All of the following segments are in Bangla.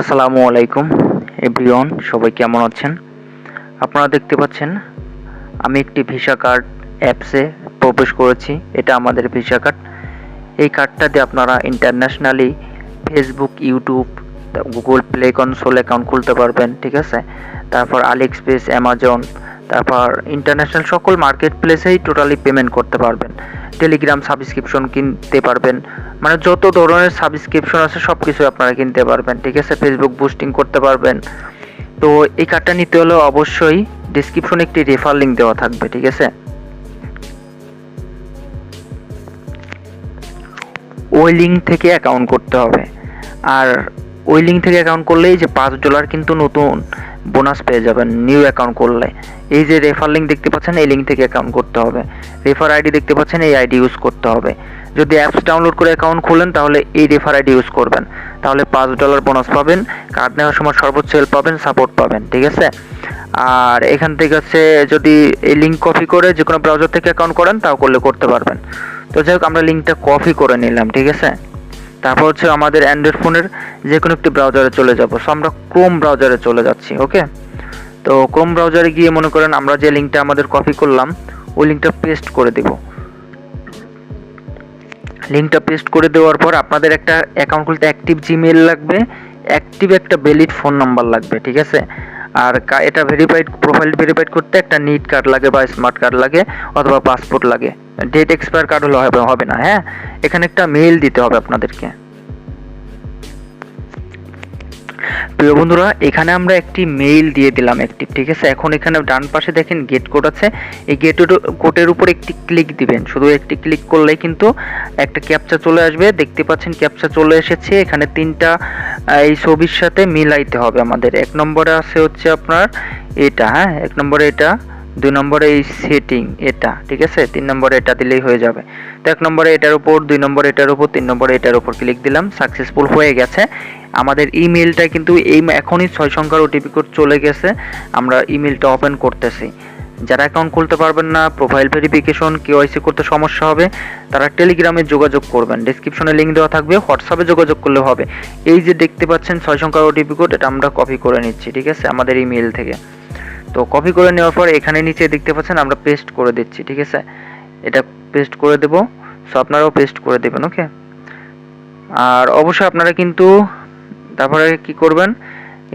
আসসালামু আলাইকুম, এভরিওয়ান, সবাই কেমন আছেন? আপনারা দেখতে পাচ্ছেন, আমি একটি ভিসা কার্ড অ্যাপসে প্রবেশ করেছি। এটা আমাদের ভিসা কার্ড। এই কার্ডটা দিয়ে আপনারা internationally Facebook, YouTube, Google play console account খুলতে পারবেন, ঠিক আছে? তারপর আলিএক্সপ্রেস, অ্যামাজন তারপর ইন্টারন্যাশনাল সকল মার্কেট প্লেসেই টোটালি পেমেন্ট করতে পারবেন। টেলিগ্রাম সাবস্ক্রিপশন কিনতে পারবেন। মানে যত ধরনের সাবস্ক্রিপশন আছে সব কিছু আপনারা কিনতে পারবেন। ঠিক আছে? ফেসবুক বুস্টিং করতে পারবেন। তো এই কার্ডটা নিতে হলে অবশ্যই ডিসক্রিপশনে একটি রেফার লিঙ্ক দেওয়া থাকবে, ঠিক আছে? ওই লিঙ্ক থেকে অ্যাকাউন্ট করতে হবে। আর ওই লিঙ্ক থেকে অ্যাকাউন্ট করলেই যে পাঁচ ডলার কিন্তু নতুন। বোনাস পেয়ে যাবেন নিউ অ্যাকাউন্ট করলে। এই যে রেফার লিঙ্ক দেখতে পাচ্ছেন, এই লিঙ্ক থেকে অ্যাকাউন্ট করতে হবে। রেফার আইডি দেখতে পাচ্ছেন, এই আইডি ইউজ করতে হবে। যদি অ্যাপস ডাউনলোড করে অ্যাকাউন্ট খোলেন, তাহলে এই রেফার আইডি ইউজ করবেন। তাহলে পাঁচ ডলার বোনাস পাবেন কার্ড নেওয়ার সময় সর্বোচ্চ হেল্প পাবেন সাপোর্ট পাবেন, ঠিক আছে? আর এখান থেকে হচ্ছে যদি এই লিঙ্ক কপি করে যে কোনো ব্রাউজার থেকে অ্যাকাউন্ট করেন, তাও করলে করতে পারবেন। তো যাই হোক, আমরা লিঙ্কটা কপি করে নিলাম, ঠিক আছে? তারপর হচ্ছে আমাদের অ্যান্ড্রয়েড ফোনের যে কোনো একটি ব্রাউজারে চলে যাব। সো আমরা ক্রোম ব্রাউজারে চলে যাচ্ছি ওকে তো ক্রোম ব্রাউজারে গিয়ে মনে করেন আমরা যে লিঙ্কটা আমাদের কপি করলাম, ওই লিঙ্কটা পেস্ট করে দেব। লিঙ্কটা পেস্ট করে দেওয়ার পর আপনাদের একটা অ্যাকাউন্ট খুলতে অ্যাক্টিভ জিমেল লাগবে অ্যাক্টিভ একটা ভ্যালিড ফোন নাম্বার লাগবে, ঠিক আছে? আর এটা ভেরিফাইড প্রোফাইল ভেরিফাইড করতে একটা নিট কার্ড লাগে বা স্মার্ট কার্ড লাগে অথবা পাসপোর্ট লাগে। ডেট এক্সপায়ার কার্ড হলে হবে না হ্যাঁ? এখানে একটা মেইল দিতে হবে আপনাদেরকে। প্রিয় বন্ধুরা, এখানে আমরা একটি মেইল দিয়ে দিলাম অ্যাক্টিভ ঠিক আছে? এখন এখানে ডান পাশে দেখেন গেট কোড আছে। এই গেট কোডের উপর একটি ক্লিক দিবেন। শুধু একটি ক্লিক করলেই কিন্তু একটা ক্যাপচা চলে আসবে। দেখতে পাচ্ছেন ক্যাপচা চলে এসেছে। এখানে তিনটা এই ছবির সাথে মিলাইতে হবে আমাদের। এক নম্বরে আছে হচ্ছে আপনার এটা হ্যাঁ? এক নম্বরে এটা, দুই নম্বরে এই সেটিং এটা, ঠিক আছে? তিন নম্বরে এটা দিলেই হয়ে যাবে। তো এক নম্বরে এটার উপর, দুই নম্বরে এটার উপর, তিন নম্বরে এটার উপর ক্লিক দিলাম। সাকসেসফুল হয়ে গেছে। আমাদের ইমেলটা কিন্তু এই এখনই ছয় সংখ্যার ওটিপি কোড চলে গেছে। আমরা ইমেলটা ওপেন করতেছি। যারা অ্যাকাউন্ট খুলতে পারবেন না প্রোফাইল ভেরিফিকেশন কেওয়াইসি করতে সমস্যা হবে, তারা টেলিগ্রামে যোগাযোগ করবেন। ডিসক্রিপশনে লিঙ্ক দেওয়া থাকবে হোয়াটসঅ্যাপে যোগাযোগ করলে হবে। এই যে দেখতে পাচ্ছেন ছয় সংখ্যার ওটিপি কোড, এটা আমরা কপি করে নিচ্ছি, ঠিক আছে? আমাদের ইমেল থেকে। তো কপি করে নেওয়ার পর এখানে নিচে দেখতে পাচ্ছেন, আমরা পেস্ট করে দিচ্ছি, ঠিক আছে? এটা পেস্ট করে দেব। সো আপনারাও পেস্ট করে দেবেন ওকে আর অবশ্যই আপনারা কিন্তু তারপরে কি করবেন?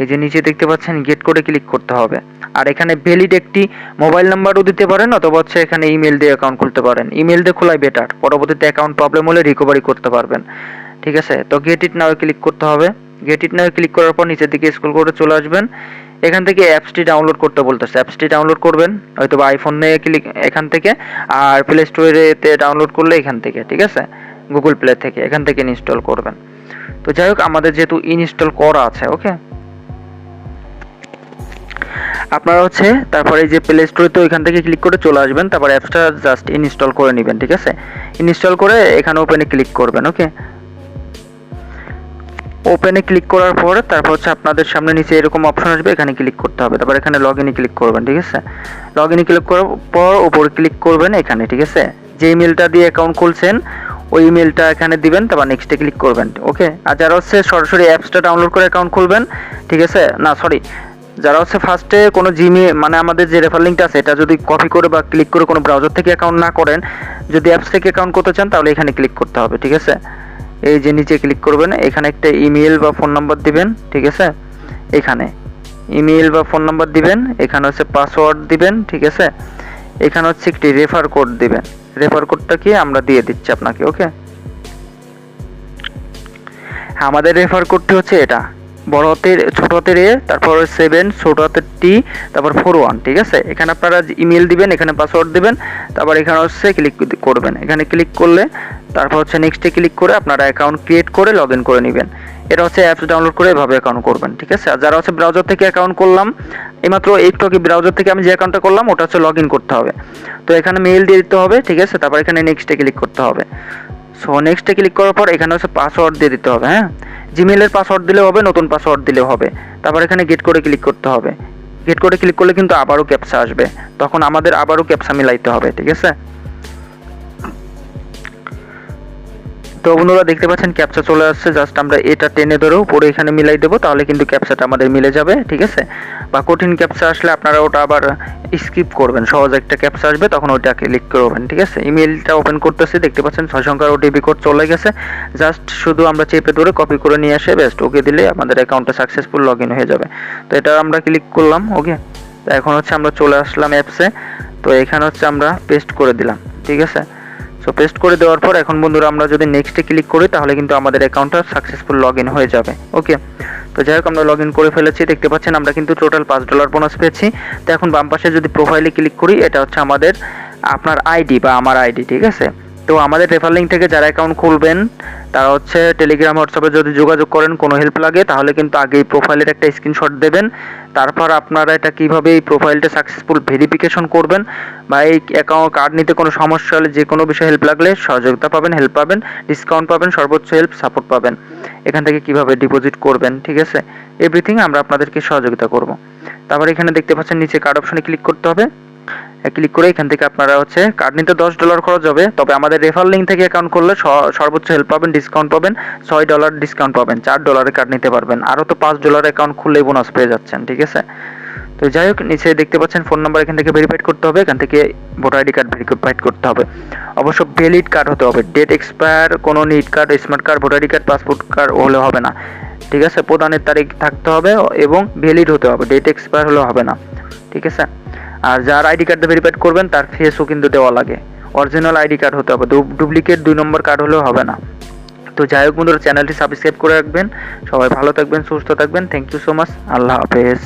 এই যে নিচে দেখতে পাচ্ছেন গেট করে ক্লিক করতে হবে। আর এখানে ভ্যালিড একটি মোবাইল নাম্বারও দিতে পারেন, অথবা হচ্ছে এখানে ইমেল দিয়ে অ্যাকাউন্ট খুলতে পারেন। ইমেল দিয়ে খোলাই বেটার পরবর্তীতে অ্যাকাউন্ট প্রবলেম হলে রিকভারি করতে পারবেন। ঠিক আছে? তো গেট ইট নাও ক্লিক করতে হবে। গেট ইট নাও ক্লিক করার পর নিচের দিকে স্ক্রল করে চলে আসবেন। এখান থেকে অ্যাপসটি ডাউনলোড করতে বলতেছে। অ্যাপসটি ডাউনলোড করবেন হয়তো বা আইফোন নিয়ে ক্লিক এখান থেকে, আর প্লে স্টোরেতে ডাউনলোড করলে এখান থেকে। ঠিক আছে? গুগল প্লে থেকে এখান থেকে ইনস্টল করবেন। তো যাই হোক, আমাদের যেহেতু ইনস্টল করা আছে ওকে আপনারা হচ্ছে তারপরে যে প্লে স্টোরে তো এখান থেকে ক্লিক করে চলে আসবেন, তারপর অ্যাপসটা জাস্ট ইনস্টল করে নেবেন, ঠিক আছে? ইনস্টল করে এখানে ওপেনে ক্লিক করবেন ওকে ওপেনে ক্লিক করার পর তারপর হচ্ছে আপনাদের সামনে নিচে এরকম অপশন আসবে, এখানে ক্লিক করতে হবে। তারপর এখানে লগ ইনে ক্লিক করবেন, ঠিক আছে? লগ ইনে ক্লিক করার পর উপরে ক্লিক করবেন এখানে, ঠিক আছে? যে ইমেলটা দিয়ে অ্যাকাউন্ট খুলছেন ওই ইমেলটা এখানে দিবেন, তারপর নেক্সটে ক্লিক করবেন ওকে আর যারা হচ্ছে সরাসরি অ্যাপসটা ডাউনলোড করে অ্যাকাউন্ট খুলবেন, ঠিক আছে? না সরি যারা হচ্ছে ফার্স্টে কোনো জিমে মানে আমাদের যে রেফার লিঙ্কটা আছে, এটা যদি কপি করে বা ক্লিক করে কোনো ব্রাউজার থেকে অ্যাকাউন্ট না করেন, যদি অ্যাপস থেকে অ্যাকাউন্ট করতে চান, তাহলে এখানে ক্লিক করতে হবে, ঠিক আছে? এই যে নিচে ক্লিক করবেন, এখানে একটা ইমেল বা ফোন নাম্বার দিবেন, ঠিক আছে? এখানে ইমেল বা ফোন নাম্বার দিবেন, এখানে হচ্ছে পাসওয়ার্ড দিবেন, ঠিক আছে? এখানে হচ্ছে একটি রেফার কোড দিবেন। রেফার কোডটা কি? আমরা দিয়ে দিচ্ছি আপনাকে ওকে আমাদের রেফার কোডটি হচ্ছে এটা। বড় হাতের ছোট হাতের এ, তারপর সেভেন ছোট হাতের টি তারপর ফোর ওয়ান ঠিক আছে? এখানে আপনারা ইমেল দিবেন, এখানে পাসওয়ার্ড দিবেন, তারপর এখানে হচ্ছে ক্লিক করবেন। এখানে ক্লিক করলে, তারপর হচ্ছে নেক্সটে ক্লিক করে আপনারা অ্যাকাউন্ট ক্রিয়েট করে লগ ইন করে নেবেন। এটা হচ্ছে অ্যাপস ডাউনলোড করে এভাবে অ্যাকাউন্ট করবেন, ঠিক আছে? আর যারা হচ্ছে ব্রাউজার থেকে অ্যাকাউন্ট করলাম, এইমাত্র একটু আগে ব্রাউজার থেকে আমি যে অ্যাকাউন্টটা করলাম, ওটা হচ্ছে লগ ইন করতে হবে। তো এখানে মেইল দিয়ে দিতে হবে, ঠিক আছে? তারপর এখানে নেক্সটে ক্লিক করতে হবে। সো নেক্সটে ক্লিক করার পর এখানে হচ্ছে পাসওয়ার্ড দিয়ে দিতে হবে হ্যাঁ? জিমেলের পাসওয়ার্ড দিলেও হবে, নতুন পাসওয়ার্ড দিলেও হবে। তারপর এখানে গেট করে ক্লিক করতে হবে। গেট করে ক্লিক করলে কিন্তু আবারও ক্যাপসা আসবে। তখন আমাদের আবারও ক্যাপসা মিলাইতে হবে, ঠিক আছে? তো বন্ধুরা দেখতে পাচ্ছেন ক্যাপচা চলে আসছে জাস্ট আমরা এটা টেনে ধরেও পরে এখানে মিলাই দেবো, তাহলে কিন্তু ক্যাপচাটা আমাদের মিলে যাবে, ঠিক আছে? বা কঠিন ক্যাপচা আসলে আপনারা ওটা আবার স্কিপ করবেন, সহজ একটা ক্যাপচা আসবে, তখন ওইটা ক্লিক করবেন, ঠিক আছে? ইমেলটা ওপেন করতেছি, দেখতে পাচ্ছেন ছয় সংখ্যার ওটিপি কোড চলে গেছে জাস্ট শুধু আমরা চেপে ধরে কপি করে নিয়ে আসে বেস্ট ওকে দিলে আমাদের অ্যাকাউন্টে সাকসেসফুল লগ হয়ে যাবে। তো এটা আমরা ক্লিক করলাম ওকে তো এখন হচ্ছে আমরা চলে আসলাম অ্যাপসে তো এখানে হচ্ছে আমরা পেস্ট করে দিলাম, ঠিক আছে? সো পেস্ট করে দেওয়ার পর এখন বন্ধুরা আমরা যদি নেক্সটে ক্লিক করি, তাহলে কিন্তু আমাদের অ্যাকাউন্টটা সাকসেসফুল লগ ইন হয়ে যাবে। ওকে তো যাই হোক, আমরা লগ ইন করে ফেলেছি, দেখতে পাচ্ছেন আমরা কিন্তু টোটাল পাঁচ ডলার বোনাস পেয়েছি। তো এখন বাম পাশে যদি প্রোফাইলে ক্লিক করি, এটা হচ্ছে আমাদের আপনার আইডি বা আমার আইডি ঠিক আছে? তো আমাদের রেফার লিঙ্ক থেকে যারা অ্যাকাউন্ট খুলবেন, তারা হচ্ছে টেলিগ্রাম হোয়াটসঅ্যাপে যদি যোগাযোগ করেন, কোনো হেল্প লাগে, তাহলে কিন্তু আগে এই প্রোফাইলের একটা স্ক্রিনশট দেবেন। তারপর আপনারা এটা কীভাবে এই প্রোফাইলটা সাকসেসফুল ভেরিফিকেশন করবেন বা এই অ্যাকাউন্ট কার্ড নিতে কোনো সমস্যা হলে যে কোনো বিষয়ে হেল্প লাগলে সহযোগিতা পাবেন হেল্প পাবেন ডিসকাউন্ট পাবেন, সর্বোচ্চ হেল্প সাপোর্ট পাবেন। এখান থেকে কীভাবে ডিপোজিট করবেন, ঠিক আছে? এভরিথিং আমরা আপনাদেরকে সহযোগিতা করব। তারপর এখানে দেখতে পাচ্ছেন, নিচে কার্ড অপশনে ক্লিক করতে হবে। ক্লিক করে এখান থেকে আপনারা হচ্ছে কার্ড নিতে দশ ডলার খরচ হবে। তবে আমাদের রেফার লিঙ্ক থেকে অ্যাকাউন্ট করলে সর্বোচ্চ হেল্প পাবেন ডিসকাউন্ট পাবেন, ছয় ডলার ডিসকাউন্ট পাবেন, চার ডলারের কার্ড নিতে পারবেন। আরও তো পাঁচ ডলার অ্যাকাউন্ট খুললেই বোনাস পেয়ে যাচ্ছেন, ঠিক আছে? তো যাই হোক, নিচে দেখতে পাচ্ছেন ফোন নাম্বার এখান থেকে ভেরিফাইড করতে হবে, এখান থেকে ভোটার আইডি কার্ড ভেরিফাইড করতে হবে। অবশ্য ভ্যালিড কার্ড হতে হবে। ডেট এক্সপায়ার কোনো NID card smart card voter ID card passport card হলে হবে না। ঠিক আছে? প্রদানের তারিখ থাকতে হবে এবং ভ্যালিড হতে হবে। ডেট এক্সপায়ার হলে হবে না। ঠিক আছে? আর যার আইডি কার্ডটা ভেরিফাইড করবেন, তার ফেসও কিন্তু দেওয়া লাগে। অরিজিনাল আইডি কার্ড হতে হবে। ডুপ্লিকেট দুই নম্বর কার্ড হলেও হবে না। তো যাই হোক বন্ধুরা চ্যানেলটি সাবস্ক্রাইব করে রাখবেন। সবাই ভালো থাকবেন, সুস্থ থাকবেন। থ্যাংক ইউ সো মাচ আল্লাহ হাফেজ।